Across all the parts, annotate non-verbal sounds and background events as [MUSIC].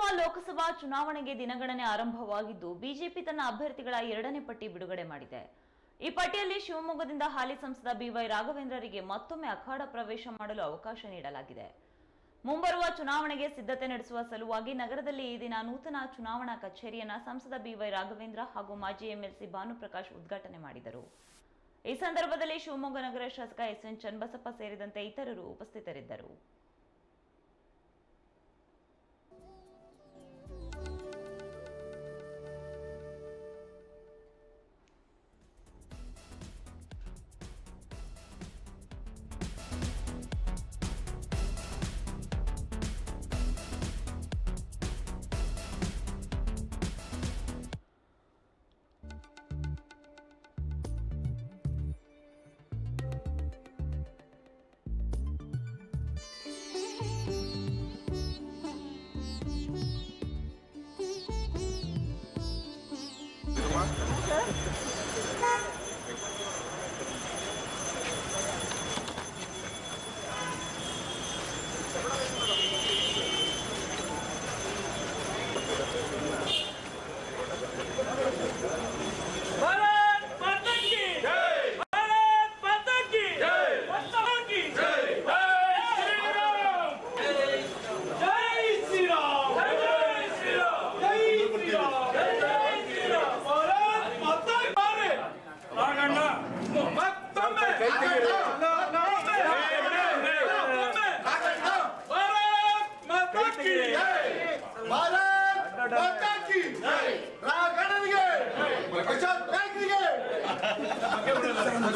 ಮುಂಬರುವ ಲೋಕಸಭಾ ಚುನಾವಣೆಗೆ ದಿನಗಣನೆ ಆರಂಭವಾಗಿದ್ದು, ಬಿಜೆಪಿ ತನ್ನ ಅಭ್ಯರ್ಥಿಗಳ ಎರಡನೇ ಪಟ್ಟಿ ಬಿಡುಗಡೆ ಮಾಡಿದೆ. ಈ ಪಟ್ಟಿಯಲ್ಲಿ ಶಿವಮೊಗ್ಗದಿಂದ ಹಾಲಿ ಸಂಸದ ಬಿವೈ ರಾಘವೇಂದ್ರರಿಗೆ ಮತ್ತೊಮ್ಮೆ ಅಖಾಡ ಪ್ರವೇಶ ಮಾಡಲು ಅವಕಾಶ ನೀಡಲಾಗಿದೆ. ಮುಂಬರುವ ಚುನಾವಣೆಗೆ ಸಿದ್ಧತೆ ನಡೆಸುವ ಸಲುವಾಗಿ ನಗರದಲ್ಲಿ ಈ ದಿನ ನೂತನ ಚುನಾವಣಾ ಕಚೇರಿಯನ್ನ ಸಂಸದ ಬಿವೈ ರಾಘವೇಂದ್ರ ಹಾಗೂ ಮಾಜಿ ಎಂಎಲ್ಸಿ ಭಾನುಪ್ರಕಾಶ್ ಉದ್ಘಾಟನೆ ಮಾಡಿದರು. ಈ ಸಂದರ್ಭದಲ್ಲಿ ಶಿವಮೊಗ್ಗ ನಗರ ಶಾಸಕ ಎಸ್ ಎನ್ ಚನ್ನಬಸಪ್ಪ ಸೇರಿದಂತೆ ಇತರರು ಉಪಸ್ಥಿತರಿದ್ದರು. Hã? [LAUGHS]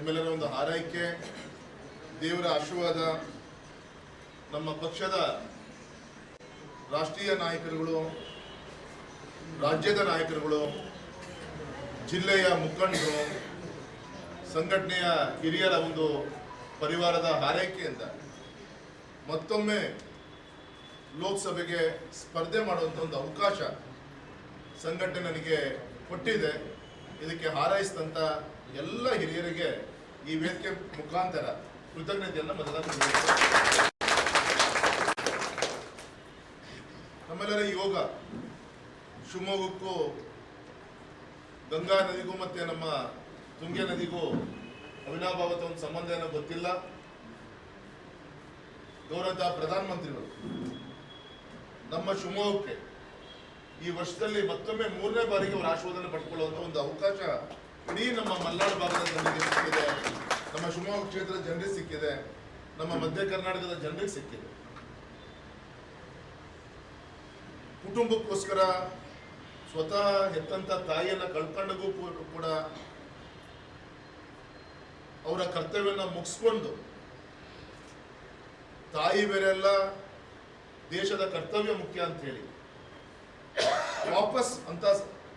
ನಿಮ್ಮೆಲ್ಲರ ಒಂದು ಹಾರೈಕೆ, ದೇವರ ಆಶೀರ್ವಾದ, ನಮ್ಮ ಪಕ್ಷದ ರಾಷ್ಟ್ರೀಯ ನಾಯಕರುಗಳು, ರಾಜ್ಯದ ನಾಯಕರುಗಳು, ಜಿಲ್ಲೆಯ ಮುಖಂಡರು, ಸಂಘಟನೆಯ ಹಿರಿಯರ ಒಂದು ಪರಿವಾರದ ಹಾರೈಕೆಯಿಂದ ಮತ್ತೊಮ್ಮೆ ಲೋಕಸಭೆಗೆ ಸ್ಪರ್ಧೆ ಮಾಡುವಂಥ ಒಂದು ಅವಕಾಶ ಸಂಘಟನೆ ನನಗೆ ಕೊಟ್ಟಿದೆ. ಇದಕ್ಕೆ ಹಾರೈಸಿದಂಥ ಎಲ್ಲ ಹಿರಿಯರಿಗೆ ಈ ವೇದಿಕೆ ಮುಖಾಂತರ ಕೃತಜ್ಞತೆಯನ್ನು ಮೊದಲ ನಮ್ಮೆಲ್ಲರ ಯೋಗ ಶಿವಮೊಗ್ಗಕ್ಕೂ ಗಂಗಾ ನದಿಗೂ ಮತ್ತೆ ನಮ್ಮ ತುಂಗೆ ನದಿಗೂ ಅವಿನಾಭಾವತ ಒಂದು ಸಂಬಂಧ ಏನೋ ಗೊತ್ತಿಲ್ಲ. ಗೌರವ ಪ್ರಧಾನಮಂತ್ರಿಗಳು, ನಮ್ಮ ಶಿವಮೊಗ್ಗಕ್ಕೆ ಈ ವರ್ಷದಲ್ಲಿ ಮತ್ತೊಮ್ಮೆ ಮೂರನೇ ಬಾರಿಗೆ ಅವರ ಆಶೀರ್ವಾದನೆ ಪಡ್ಕೊಳ್ಳುವಂಥ ಒಂದು ಅವಕಾಶ ಇಡೀ ನಮ್ಮ ಮಲೆನಾಡು ಭಾಗದ ಜನರಿಗೆ ಸಿಕ್ಕಿದೆ. ನಮ್ಮ ಶಿವಮೊಗ್ಗ ಕ್ಷೇತ್ರದ ಜನರಿಗೆ ಸಿಕ್ಕಿದೆ. ನಮ್ಮ ಮಧ್ಯ ಕರ್ನಾಟಕದ ಜನರಿಗೆ ಸಿಕ್ಕಿದೆ. ಕುಟುಂಬಕ್ಕೋಸ್ಕರ ಸ್ವತಃ ಹೆತ್ತಂತ ತಾಯಿಯನ್ನ ಕಳ್ಕೊಂಡಗೂ ಕೂಡ ಅವರ ಕರ್ತವ್ಯನ ಮುಗಿಸ್ಕೊಂಡು ತಾಯಿ ಬೇರೆಲ್ಲ ದೇಶದ ಕರ್ತವ್ಯ ಮುಖ್ಯ ಅಂತ ಹೇಳಿ. ವಾಪಸ್ ಅಂತ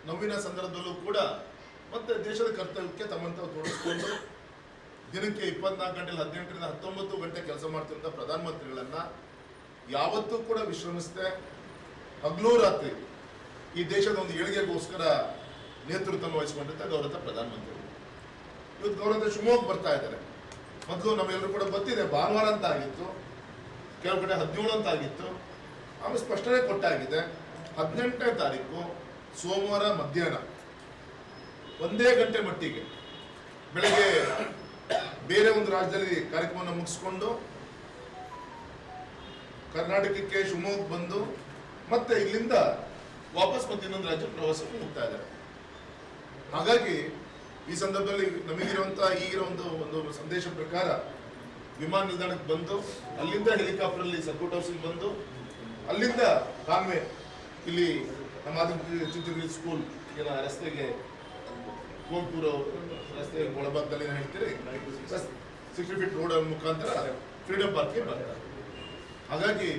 ನೋವಿನ ಸಂದರ್ಭದಲ್ಲೂ ಕೂಡ ಮತ್ತೆ ದೇಶದ ಕರ್ತವ್ಯಕ್ಕೆ ತಮ್ಮಂತ ತೋರಿಸ್ಕೊಂಡು ದಿನಕ್ಕೆ ಇಪ್ಪತ್ನಾಲ್ಕು ಗಂಟೆಯಲ್ಲಿ ಹದಿನೆಂಟರಿಂದ ಹತ್ತೊಂಬತ್ತು ಗಂಟೆ ಕೆಲಸ ಮಾಡ್ತಿರುವಂಥ ಪ್ರಧಾನಮಂತ್ರಿಗಳನ್ನ ಯಾವತ್ತೂ ಕೂಡ ವಿಶ್ರಮಿಸದೆ ಹಗಲು ರಾತ್ರಿ ಈ ದೇಶದ ಒಂದು ಏಳಿಗೆಗೋಸ್ಕರ ನೇತೃತ್ವ ವಹಿಸಿಕೊಂಡಿದ್ದ ಗೌರವ ಪ್ರಧಾನಮಂತ್ರಿಗಳು ಇವತ್ತು ಗೌರವ ಶಿವಮೊಗ್ಗ ಬರ್ತಾ ಇದ್ದಾರೆ. ಮೊದಲು ನಮ್ಮೆಲ್ಲರೂ ಕೂಡ ಗೊತ್ತಿದೆ ಭಾನುವಾರ ಅಂತ ಆಗಿತ್ತು. ಕೆಲವು ಕಡೆ ಹದಿನೇಳು ಅಂತ ಆಗಿತ್ತು. ಆಮೇಲೆ ಸ್ಪಷ್ಟನೆ ಕೊಟ್ಟಾಗಿದೆ. ಹದಿನೆಂಟನೇ ತಾರೀಕು ಸೋಮವಾರ ಮಧ್ಯಾಹ್ನ. ಒಂದೇ ಗಂಟೆ ಮಟ್ಟಿಗೆ ಬೆಳಗ್ಗೆ ಬೇರೆ ಒಂದು ರಾಜ್ಯದಲ್ಲಿ ಕಾರ್ಯಕ್ರಮವನ್ನು ಮುಗಿಸ್ಕೊಂಡು ಕರ್ನಾಟಕಕ್ಕೆ ಶಿವಮೊಗ್ಗ ಬಂದು ಮತ್ತೆ ಇಲ್ಲಿಂದ ವಾಪಸ್ ಮತ್ತೆ ಇನ್ನೊಂದು ರಾಜ್ಯ ಪ್ರವಾಸಕ್ಕೆ ಹೋಗ್ತಾ ಇದ್ದಾರೆ. ಹಾಗಾಗಿ ಈ ಸಂದರ್ಭದಲ್ಲಿ ನಮಗಿರುವಂತಹ ಈಗಿರೋ ಒಂದು ಒಂದು ಸಂದೇಶ ಪ್ರಕಾರ ವಿಮಾನ ನಿಲ್ದಾಣಕ್ಕೆ ಬಂದು, ಅಲ್ಲಿಂದ ಹೆಲಿಕಾಪ್ಟರ್ ಅಲ್ಲಿ ಸರ್ಕೂಟ್ ಹೌಸಿಗೆ ಬಂದು, ಅಲ್ಲಿಂದ ಕಾನ್ವೆ, ಇಲ್ಲಿ ನಮ್ಮ ಚಿತ್ರದುರ್ಗ ಸ್ಕೂಲ್ ರಸ್ತೆಗೆ ಕೋಲ್ಪುರ ರಸ್ತೆ ಒಳಭಾಗದಲ್ಲಿ ಹೇಳ್ತೀರಿ ಸಿಕ್ಸ್ಟಿ ಫೀಟ್ ರೋಡ್ ಮುಖಾಂತರ ಫ್ರೀಡಮ್ ಪಾರ್ಕ್ಗೆ ಬರ್ತಾರೆ. ಹಾಗಾಗಿ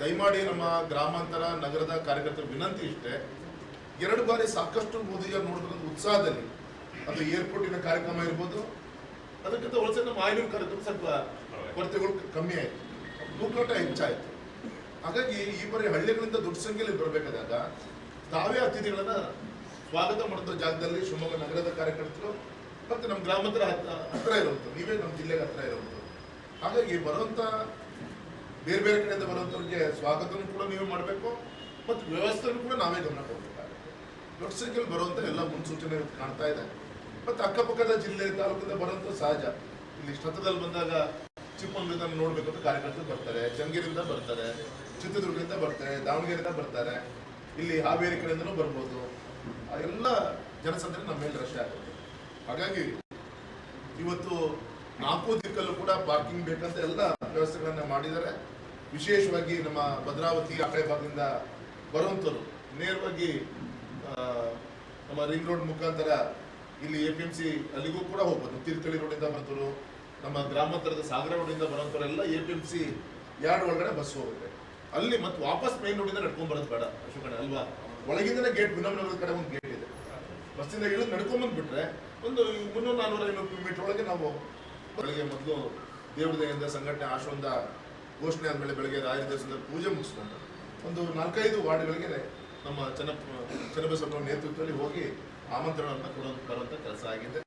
ದಯಮಾಡಿ ನಮ್ಮ ಗ್ರಾಮಾಂತರ ನಗರದ ಕಾರ್ಯಕರ್ತರ ವಿನಂತಿ ಇಷ್ಟೇ, ಎರಡು ಬಾರಿ ಸಾಕಷ್ಟು ಮೋದಿಯ ನೋಡ್ಬೇಕಂತ ಉತ್ಸಾಹದಲ್ಲಿ ಅದು ಏರ್ಪೋರ್ಟಿನ ಕಾರ್ಯಕ್ರಮ ಇರ್ಬೋದು, ಅದಕ್ಕಿಂತ ಹೊಲಸೆ ನಮ್ಮ ಆಯ್ನೂರು ಕಾರ್ಯಕ್ರಮ ಸ್ವಲ್ಪ ಕೊರತೆಗಳು ಕಮ್ಮಿ ಆಯಿತು. ನೂಕಾಟ ಹೆಚ್ಚಾಯಿತು. ಹಾಗಾಗಿ ಈ ಬಾರಿ ಹಳ್ಳಿಗಳಿಂದ ದೊಡ್ಡ ಸಂಖ್ಯೆಯಲ್ಲಿ ಬರಬೇಕಾದಾಗ ತಾವೇ ಅತಿಥಿಗಳನ್ನ ಸ್ವಾಗತ ಮಾಡಿದ ಜಾಗದಲ್ಲಿ ಶಿವಮೊಗ್ಗ ನಗರದ ಕಾರ್ಯಕರ್ತರು ಮತ್ತೆ ನಮ್ಮ ಗ್ರಾಮದ ಹತ್ರ ಇರುವಂಥದ್ದು ನೀವೇ ನಮ್ಮ ಜಿಲ್ಲೆಗೆ ಹತ್ರ ಇರುವಂಥದ್ದು ಹಾಗಾಗಿ ಬರುವಂತ, ಬೇರೆ ಬೇರೆ ಕಡೆಯಿಂದ ಬರುವಂಥವ್ರಿಗೆ ಸ್ವಾಗತನೂ ಕೂಡ ನೀವೇ ಮಾಡಬೇಕು, ಮತ್ತು ವ್ಯವಸ್ಥೆನೂ ಕೂಡ ನಾವೇ ಗಮನ ಕೊಡಬೇಕಾಗುತ್ತೆ. ದೊಡ್ಡ ಸಂಖ್ಯೆಯಲ್ಲಿ ಬರುವಂಥ ಎಲ್ಲ ಮುನ್ಸೂಚನೆ ಕಾಣ್ತಾ ಇದೆ. ಮತ್ತು ಅಕ್ಕಪಕ್ಕದ ಜಿಲ್ಲೆ, ತಾಲೂಕಿಂದ ಬರುವಂಥ ಸಹಜ. ಇಲ್ಲಿ ಸ್ಥಳದಲ್ಲಿ ಬಂದಾಗ ಚಿಕ್ಕಮಂಗ್ಳೂರಿಂದ ನೋಡಬೇಕು ಅಂತ ಕಾರ್ಯಕರ್ತರು ಬರ್ತಾರೆ ಚಂಗೀರಿಂದ ಬರ್ತಾರೆ, ಚಿತ್ರದುರ್ಗದಿಂದ ಬರ್ತಾರೆ, ದಾವಣಗೆರೆಯಿಂದ ಬರ್ತಾರೆ. ಇಲ್ಲಿ ಹಾವೇರಿ ಕಡೆಯಿಂದನೂ ಬರ್ಬೋದು. ಆ ಎಲ್ಲ ಜನಸಂಖ್ಯೆ ನಮ್ಮ ಮೇಲೆ ರಶ್ ಆಗುತ್ತೆ ಹಾಗಾಗಿ ಇವತ್ತು ನಾಲ್ಕು ದಿಕ್ಕಲ್ಲೂ ಕೂಡ ಪಾರ್ಕಿಂಗ್ ಬೇಕಂತ ಎಲ್ಲ ವ್ಯವಸ್ಥೆಗಳನ್ನ ಮಾಡಿದ್ದಾರೆ. ವಿಶೇಷವಾಗಿ ನಮ್ಮ ಭದ್ರಾವತಿ ಆ ಕಡೆ ಭಾಗದಿಂದ ಬರುವಂಥವ್ರು, ನೇರವಾಗಿ ನಮ್ಮ ರಿಂಗ್ ರೋಡ್ ಮುಖಾಂತರ ಇಲ್ಲಿ ಎ ಪಿ ಎಂ ಸಿ ಅಲ್ಲಿಗೂ ಕೂಡ ಹೋಗ್ಬೋದು. ತೀರ್ಥಹಳ್ಳಿ ರೋಡಿಂದ ಬಂತರು ನಮ್ಮ ಗ್ರಾಮಾಂತರದ ಸಾಗರ ರೋಡಿಂದ ಬರೋಂಥವರೆಲ್ಲ A P M C yard ಒಳಗಡೆ ಬಸ್ ಹೋಗುತ್ತೆ. ಅಲ್ಲಿ ಮತ್ತೆ ವಾಪಸ್ ಮೇನ್ ರೋಡಿಂದ ನಡ್ಕೊಂಡ್ ಬರೋದು ಬೇಡ. ಅಶೋಕಣ್ಣ, ಅಲ್ವಾ? ಒಳಗಿಂದನೇ ಗೇಟ್ ವಿನಮ್ನಗರದ ಕಡೆ ಒಂದು ಗೇಟ್ ಇದೆ. ಬಸ್ಸಿಂದ ಇಳಿದು ನಡ್ಕೊಂಡ್ ಬಂದ್ಬಿಟ್ರೆ ಒಂದು ಮುನ್ನೂರು ನಾನ್ನೂರ ಐನೂರು ಮೀಟರ್ ಒಳಗೆ ನಾವು ಬೆಳಗ್ಗೆ ಮೊದಲು ದೇವ್ರ ದಯೆಯಿಂದ ಸಂಘಟನೆ ಆಶ್ರಮದ ಘೋಷಣೆ ಆದಮೇಲೆ ಬೆಳಗ್ಗೆ ರಾಯರ ದೇವಸ್ಥಾನದ ಪೂಜೆ ಮುಗಿಸ್ಕೊಂಡು ಒಂದು ನಾಲ್ಕೈದು ವಾರ್ಡ್ಗಳಿಗೆ ನಮ್ಮ ಚೆನ್ನ ಚೆನ್ನಬಸವನ ನೇತೃತ್ವದಲ್ಲಿ ಹೋಗಿ ಆಮಂತ್ರಣವನ್ನು ಕೊಡೋ ಬರುವಂಥ ಕೆಲಸ ಆಗಿದೆ.